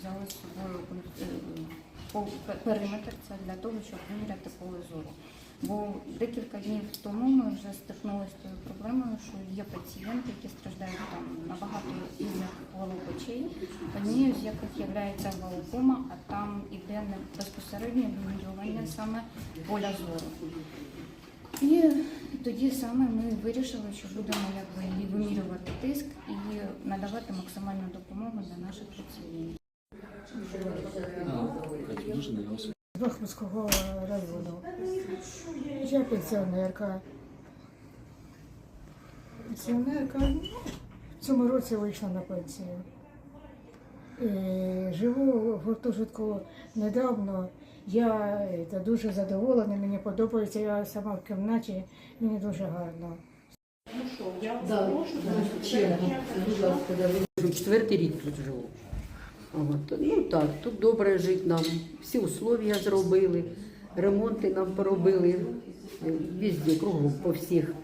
взяли з собою е, периметр це для того, щоб виміряти поле зору. Бо декілька днів тому ми вже стикнулися з тою проблемою, що є пацієнти, які страждають там на багато різних хвороб очей, однією з яких є глаукома, а там іде не безпосереднє вимірювання саме поля зору. І тоді саме ми вирішили, що будемо якби вимірювати тиск і надавати максимальну допомогу для наших пацієнтів. Бахмутського району. Я пенсіонерка. Пенсіонерка ну, в цьому році вийшла на пенсію. І живу в гуртожитку недавно. Я е, дуже задоволена, мені подобається. Я сама в кімнаті, мені дуже гарно. Вже Четвертий рік тут живу. От. Ну так, тут добре жити нам. Всі условия зробили, ремонти нам поробили. е, Везде, кругом, по всіх.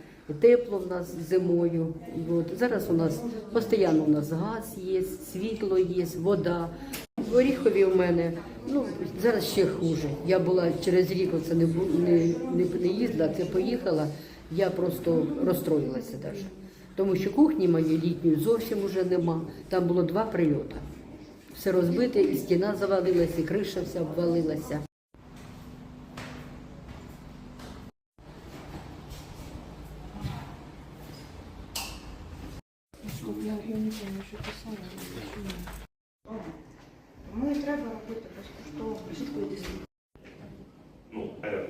Тепло в нас зимою. От. Зараз у нас постійно у нас газ є, світло є, вода. Оріхові у мене, ну зараз ще хуже. Я була через рік, не, не, не, не їздила, це поїхала. Я просто розстроїлася навіть. Тому що кухні моєї літньої зовсім уже нема. Там було два прильоти. Все розбите, і стіна завалилася, і криша вся обвалилася. Я, я не пам'ятаю, що писала, але що Ну, е.